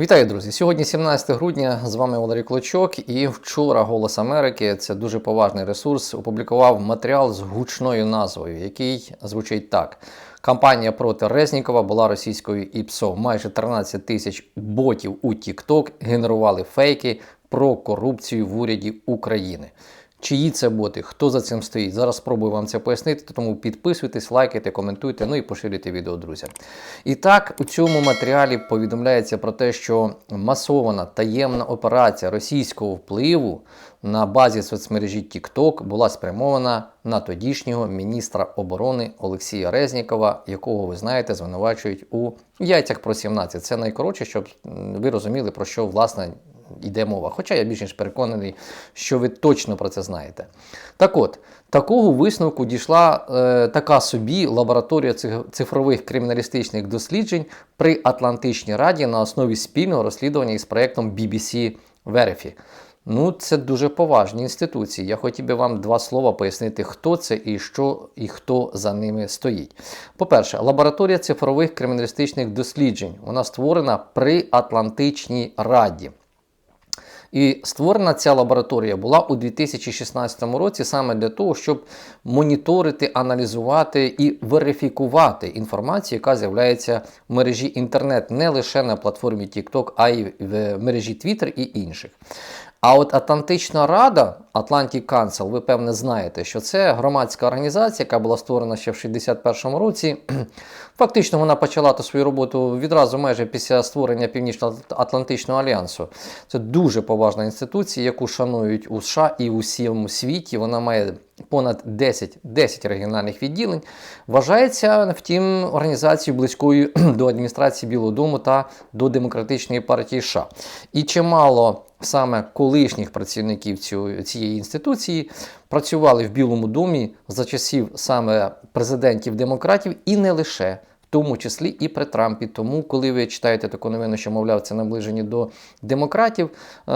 Вітаю, друзі! Сьогодні 17 грудня. З вами Валерій Клочок. І вчора Голос Америки, це дуже поважний ресурс, опублікував матеріал з гучною назвою, який звучить так: кампанія проти Резнікова була російською ІПСО. Майже 13 тисяч ботів у TikTok генерували фейки про корупцію в уряді України. Чиї це боти, хто за цим стоїть? Зараз спробую вам це пояснити, тому підписуйтесь, лайкайте, коментуйте, ну і поширюйте відео друзям. І так, у цьому матеріалі повідомляється про те, що масована таємна операція російського впливу на базі соцмережі TikTok була спрямована на тодішнього міністра оборони Олексія Резнікова, якого ви знаєте, звинувачують у яйцях про 17. Це найкоротше, щоб ви розуміли, про що власне йде мова. Хоча я більш ніж переконаний, що ви точно про це знаєте. Так от, такого висновку дійшла е, така собі лабораторія цифрових криміналістичних досліджень при Атлантичній раді на основі спільного розслідування із проєктом BBC Verify. Ну, це дуже поважні інституції. Я хотів би вам два слова пояснити, хто це і що і хто за ними стоїть. По-перше, лабораторія цифрових криміналістичних досліджень. Вона створена при Атлантичній раді. І створена ця лабораторія була у 2016 році саме для того, щоб моніторити, аналізувати і верифікувати інформацію, яка з'являється в мережі інтернет не лише на платформі TikTok, а й в мережі Twitter і інших. А от Атлантична Рада, Atlantic Council, ви певне знаєте, що це громадська організація, яка була створена ще в 61-му році. Фактично вона почала свою роботу відразу майже після створення Північно-Атлантичного альянсу. Це дуже поважна інституція, яку шанують у США і у всьому світі. Вона має понад 10, 10 регіональних відділень. Вважається, втім, організацією близькою до адміністрації Білого Дому та до демократичної партії США. І чимало саме колишніх працівників цієї інституції працювали в Білому домі за часів саме президентів демократів і не лише. В тому числі і при Трампі. Тому, коли ви читаєте таку новину, що, мовляв, це наближені до демократів е,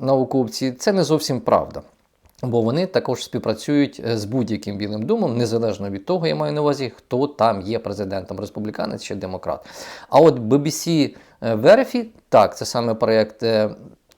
науковці, це не зовсім правда. Бо вони також співпрацюють е, з будь-яким білим домом, незалежно від того, я маю на увазі, хто там є президентом, республіканець чи демократ. А от BBC Verify, так, це саме проєкт.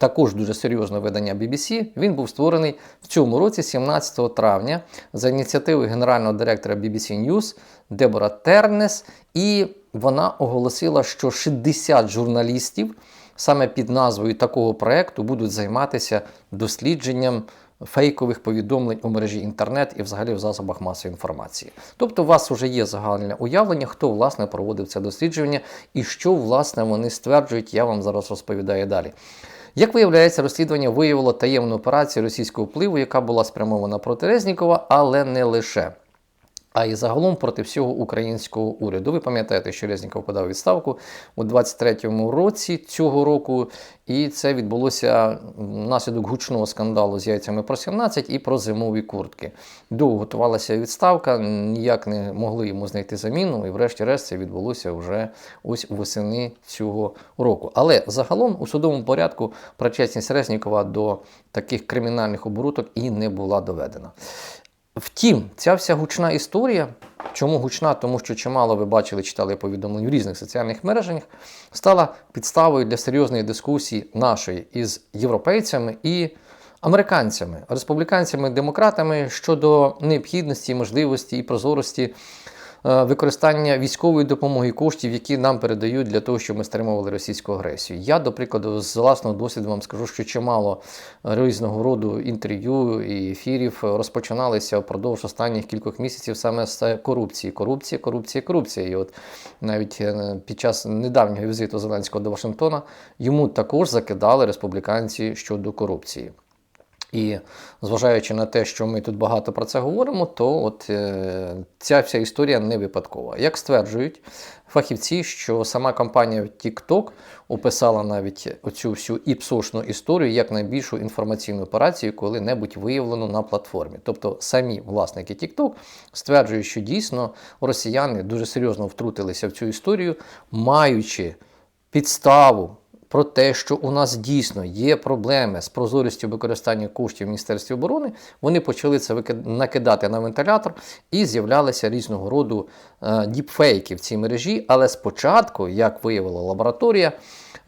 Також дуже серйозне видання BBC. Він був створений в цьому році, 17 травня, за ініціативою генерального директора BBC News Дебора Тернес. І вона оголосила, що 60 журналістів саме під назвою такого проекту будуть займатися дослідженням фейкових повідомлень у мережі інтернет і взагалі в засобах масової інформації. Тобто у вас вже є загальне уявлення, хто власне проводив це дослідження і що власне вони стверджують, я вам зараз розповідаю далі. Як виявляється, розслідування виявило таємну операцію російського впливу, яка була спрямована проти Резнікова, але не лише. А і загалом проти всього українського уряду. Ви пам'ятаєте, що Резніков подав відставку у 23-му році цього року, і це відбулося внаслідок гучного скандалу з яйцями про 17 і про зимові куртки. Довго готувалася відставка, ніяк не могли йому знайти заміну, і врешті-решт це відбулося вже ось восени цього року. Але загалом у судовому порядку причесність Резнікова до таких кримінальних оборудок і не була доведена. Втім, ця вся гучна історія, чому гучна? Тому що чимало ви бачили, читали повідомлень в різних соціальних мережах, стала підставою для серйозної дискусії нашої із європейцями і американцями, республіканцями, демократами щодо необхідності, можливості і прозорості використання військової допомоги коштів, які нам передають для того, щоб ми стримували російську агресію. Я, до прикладу, з власного досвіду вам скажу, що чимало різного роду інтерв'ю і ефірів розпочиналися впродовж останніх кількох місяців саме з корупції. Корупція, корупція, корупція. І от навіть е, під час недавнього візиту Зеленського до Вашингтона йому також закидали республіканці щодо корупції. І зважаючи на те, що ми тут багато про це говоримо, то от е, ця вся історія не випадкова. Як стверджують фахівці, що сама компанія TikTok описала навіть оцю всю іпсошну історію як найбільшу інформаційну операцію, коли-небудь виявлену на платформі. Тобто самі власники TikTok стверджують, що дійсно росіяни дуже серйозно втрутилися в цю історію, маючи підставу про те, що у нас дійсно є проблеми з прозорістю використання коштів Міністерстві оборони, вони почали це накидати на вентилятор і з'являлися різного роду е, діпфейки в цій мережі. Але спочатку, як виявила лабораторія,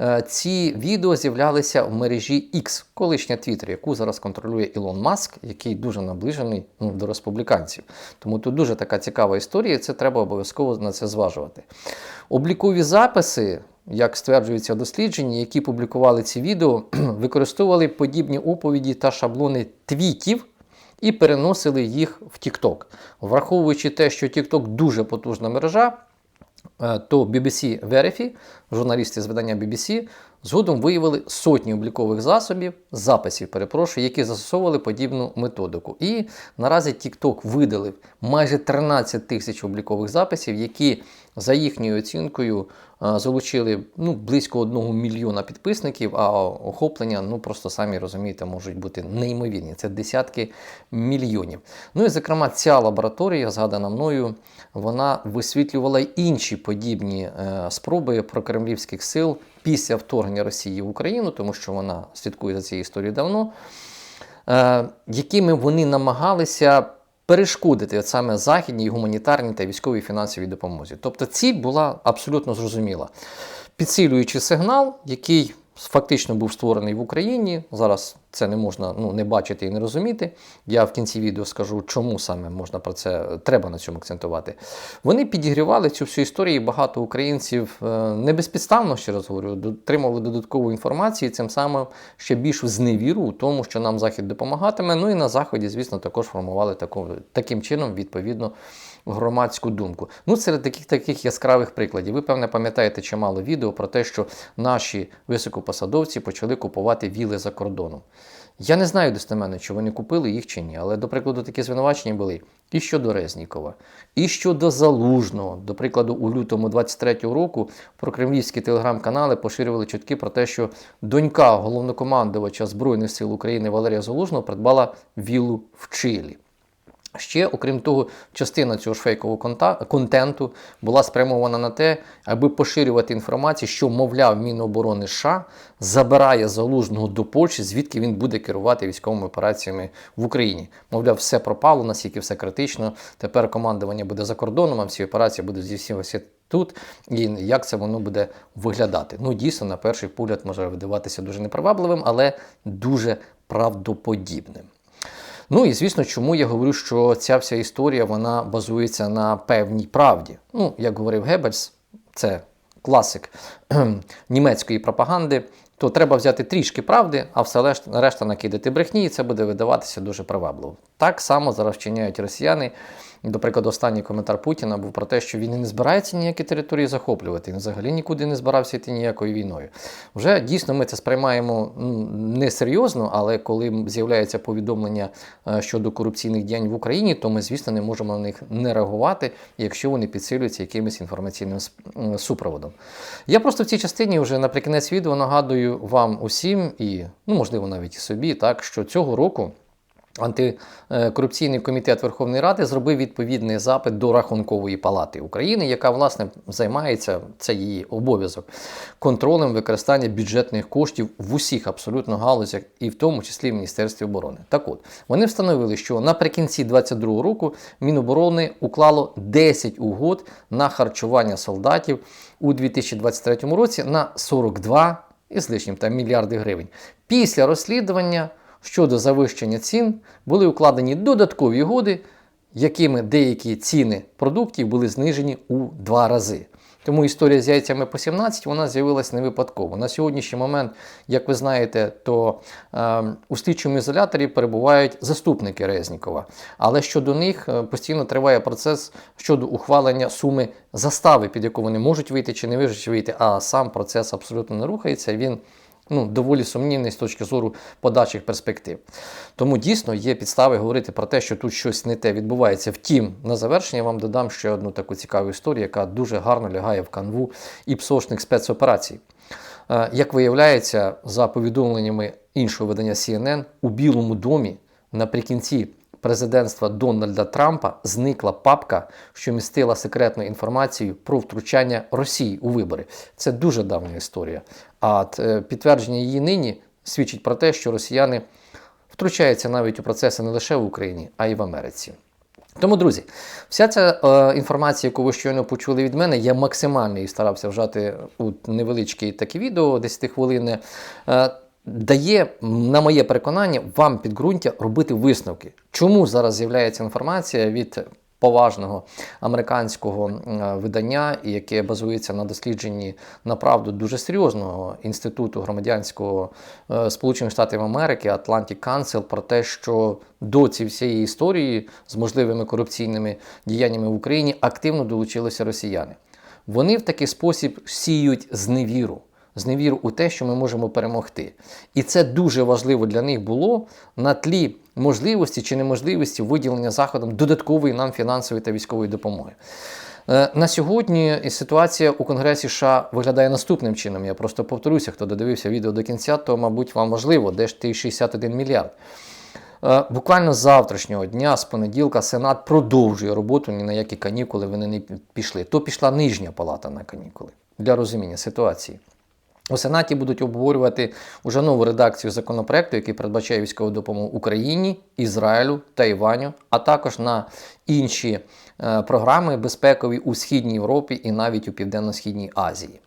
е, ці відео з'являлися в мережі X, колишня Twitter, яку зараз контролює Ілон Маск, який дуже наближений ну, до республіканців. Тому тут дуже така цікава історія, і це треба обов'язково на це зважувати. Облікові записи, як стверджується в дослідженні, які публікували ці відео, використовували подібні оповіді та шаблони твітів і переносили їх в TikTok. Враховуючи те, що TikTok дуже потужна мережа, е, то BBC Verify, журналісти з видання BBC, згодом виявили сотні облікових засобів, записів, перепрошую, які застосовували подібну методику. І наразі TikTok видалив майже 13 тисяч облікових записів, які за їхньою оцінкою залучили ну, близько 1 мільйона підписників, а охоплення, ну просто самі розумієте, можуть бути неймовірні. Це десятки мільйонів. Ну і зокрема, ця лабораторія, згадана мною, вона висвітлювала інші подібні е, спроби прокремлівських сил після вторгнення Росії в Україну, тому що вона слідкує за цією історією давно, е, якими вони намагалися перешкодити от саме західній гуманітарній та військовій фінансовій допомозі. Тобто ціль була абсолютно зрозуміла. Підсилюючи сигнал, який фактично був створений в Україні. Зараз це не можна ну, не бачити і не розуміти. Я в кінці відео скажу, чому саме можна про це треба на цьому акцентувати. Вони підігрівали цю всю історію. і Багато українців е, не безпідставно, ще раз говорю, отримали додаткову інформацію, і цим самим ще більшу зневіру у тому, що нам Захід допомагатиме. Ну і на Заході, звісно, також формували таку, таким чином відповідно громадську думку. Ну, серед таких таких яскравих прикладів. Ви, певне, пам'ятаєте чимало відео про те, що наші високопосадовці почали купувати віли за кордоном. Я не знаю достеменно, чи вони купили їх чи ні, але, до прикладу, такі звинувачення були і щодо Резнікова, і щодо Залужного. До прикладу, у лютому 23-го року прокремлівські телеграм-канали поширювали чутки про те, що донька головнокомандувача Збройних сил України Валерія Залужного придбала віллу в Чилі. Ще, окрім того, частина цього ж фейкового контенту була спрямована на те, аби поширювати інформацію, що, мовляв, Міноборони США забирає залужного до Польщі, звідки він буде керувати військовими операціями в Україні. Мовляв, все пропало, наскільки все критично. Тепер командування буде за кордоном, а всі операції будуть здійснюватися тут. І як це воно буде виглядати? Ну, дійсно, на перший погляд може видаватися дуже непривабливим, але дуже правдоподібним. Ну і звісно, чому я говорю, що ця вся історія вона базується на певній правді. Ну, як говорив Геббельс, це класик німецької пропаганди, то треба взяти трішки правди, а все решта накидати брехні, і це буде видаватися дуже привабливо. Так само зараз вчиняють росіяни. До прикладу, останній коментар Путіна був про те, що він не збирається ніякі території захоплювати, він взагалі нікуди не збирався йти ніякою війною. Вже дійсно ми це сприймаємо не серйозно, але коли з'являється повідомлення е, щодо корупційних діянь в Україні, то ми, звісно, не можемо на них не реагувати, якщо вони підсилюються якимось інформаційним супроводом. Я просто в цій частині вже наприкінець відео нагадую вам усім і, ну можливо, навіть і собі, так що цього року. Антикорупційний комітет Верховної Ради зробив відповідний запит до Рахункової палати України, яка власне займається це її обов'язок контролем використання бюджетних коштів в усіх абсолютно галузях, і в тому числі в Міністерстві оборони. Так от вони встановили, що наприкінці 2022 року Міноборони уклало 10 угод на харчування солдатів у 2023 році на 42 із лишнім там мільярди гривень. Після розслідування щодо завищення цін були укладені додаткові угоди, якими деякі ціни продуктів були знижені у два рази. Тому історія з яйцями по 17 вона з'явилася не випадково. На сьогоднішній момент, як ви знаєте, то е, у слідчому ізоляторі перебувають заступники Резнікова. Але щодо них е, постійно триває процес щодо ухвалення суми застави, під яку вони можуть вийти чи не можуть вийти, а сам процес абсолютно не рухається. Він ну, доволі сумнівний з точки зору подальших перспектив. Тому дійсно є підстави говорити про те, що тут щось не те відбувається. Втім, на завершення вам додам ще одну таку цікаву історію, яка дуже гарно лягає в канву і псошних спецоперацій. Е, як виявляється, за повідомленнями іншого видання CNN, у Білому домі наприкінці президентства Дональда Трампа зникла папка, що містила секретну інформацію про втручання Росії у вибори. Це дуже давня історія. А е, підтвердження її нині свідчить про те, що росіяни втручаються навіть у процеси не лише в Україні, а й в Америці. Тому, друзі, вся ця е, інформація, яку ви щойно почули від мене, я максимально її старався вжати у невеличкі такі відео, 10 хвилини. Е, Дає, на моє переконання, вам підґрунтя робити висновки. Чому зараз з'являється інформація від поважного американського видання, яке базується на дослідженні направду дуже серйозного інституту громадянського е, Сполучених Штатів Америки Atlantic Council про те, що до цієї всієї історії з можливими корупційними діяннями в Україні активно долучилися росіяни. Вони в такий спосіб сіють зневіру. Зневіру у те, що ми можемо перемогти. І це дуже важливо для них було на тлі можливості чи неможливості виділення заходом додаткової нам фінансової та військової допомоги. Е, На сьогодні ситуація у Конгресі США виглядає наступним чином. Я просто повторюся, хто додивився відео до кінця, то, мабуть, вам важливо, де ж ті 61 мільярд. Е, Буквально з завтрашнього дня, з понеділка, Сенат продовжує роботу, ні на які канікули вони не пішли. То пішла нижня палата на канікули для розуміння ситуації. У Сенаті будуть обговорювати уже нову редакцію законопроекту, який передбачає військову допомогу Україні, Ізраїлю, Тайваню, а також на інші е, програми безпекові у Східній Європі і навіть у Південно-Східній Азії.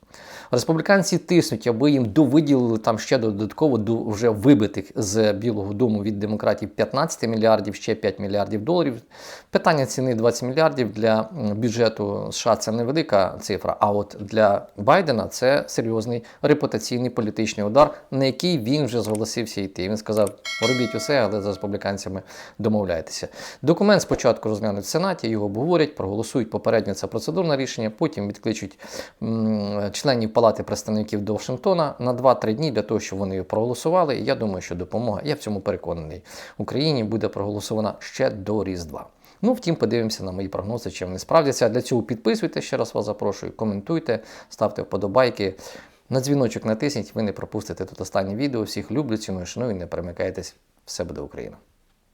Республіканці тиснуть, аби їм довиділили там ще додатково до вже вибитих з Білого Дому від демократів 15 мільярдів, ще 5 мільярдів доларів. Питання ціни 20 мільярдів для бюджету США це невелика цифра. А от для Байдена це серйозний репутаційний політичний удар, на який він вже зголосився йти. Він сказав: робіть усе, але з республіканцями домовляйтеся. Документ спочатку розглянуть в Сенаті, його обговорять, проголосують попередньо це процедурне рішення, потім відкличуть членів Палати представників до Вашингтона на 2-3 дні для того, щоб вони проголосували. І я думаю, що допомога, я в цьому переконаний, Україні буде проголосована ще до Різдва. Ну, втім, подивимося на мої прогнози, чи вони справдяться. Для цього підписуйтесь, ще раз вас запрошую, коментуйте, ставте вподобайки. На дзвіночок натисніть, ви не пропустите тут останнє відео. Всіх люблю, ціную, шаную, не перемикайтесь. Все буде Україна!